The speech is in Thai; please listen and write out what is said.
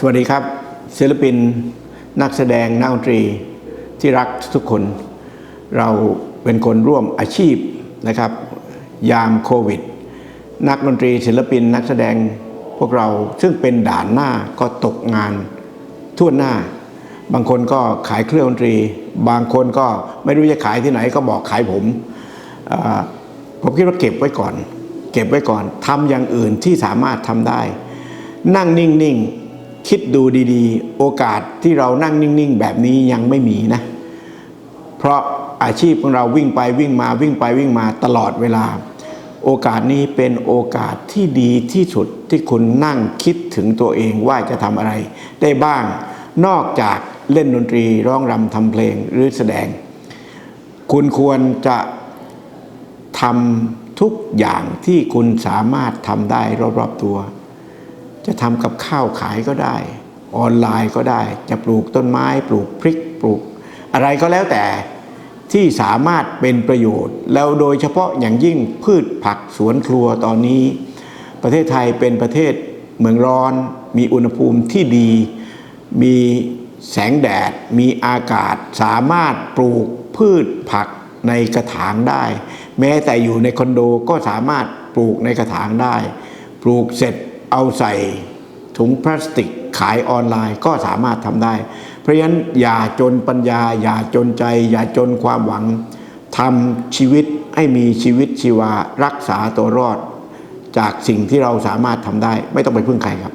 สวัสดีครับ ศิลปินนักแสดงนักดนตรีที่รักทุกคน เราเป็นคนร่วมอาชีพนะครับ ยามโควิด นักดนตรีศิลปินนักแสดงพวกเราซึ่งเป็นด่านหน้าก็ตกงานทั่วหน้า บางคนก็ขายเครื่องดนตรี บางคนก็ไม่รู้จะขายที่ไหนก็บอกขายผมผมคิดว่าเก็บไว้ก่อน เก็บไว้ก่อนทำอย่างอื่นที่สามารถทำได้ นั่งนิ่งๆ คิดดูดีๆ โอกาสที่เรานั่งนิ่งๆ แบบนี้ยังไม่มีนะ เพราะอาชีพของเราวิ่งไปวิ่งมาวิ่งไปวิ่งมาตลอดเวลา โอกาสนี้เป็นโอกาสที่ดีที่สุดที่คุณนั่งคิดถึงตัวเองว่าจะทำอะไร ได้บ้างนอกจากเล่นดนตรีร้องรำทำเพลงหรือแสดง คุณควรจะทำทุกอย่างที่คุณสามารถทำได้รอบๆตัว จะทำกับข้าวขายก็ได้ ออนไลน์ก็ได้ จะปลูกต้นไม้ ปลูกพริกปลูก อะไรก็แล้วแต่ที่สามารถเป็นประโยชน์ แล้วโดยเฉพาะอย่างยิ่งพืชผักสวนครัวตอนนี้ ประเทศไทยเป็นประเทศเมืองร้อน มีอุณหภูมิที่ดี มีแสงแดด มีอากาศ สามารถปลูกพืชผักในกระถางได้ แม้แต่อยู่ในคอนโดก็สามารถปลูกในกระถางได้ ปลูกเสร็จ เอาใส่ถุงพลาสติกขายออนไลน์ก็สามารถทำได้ เพราะฉะนั้นอย่าจนปัญญา อย่าจนใจ อย่าจนความหวังทำชีวิตให้มีชีวิตชีวารักษาตัวรอด จากสิ่งที่เราสามารถทำได้ ไม่ต้องไปพึ่งใครครับ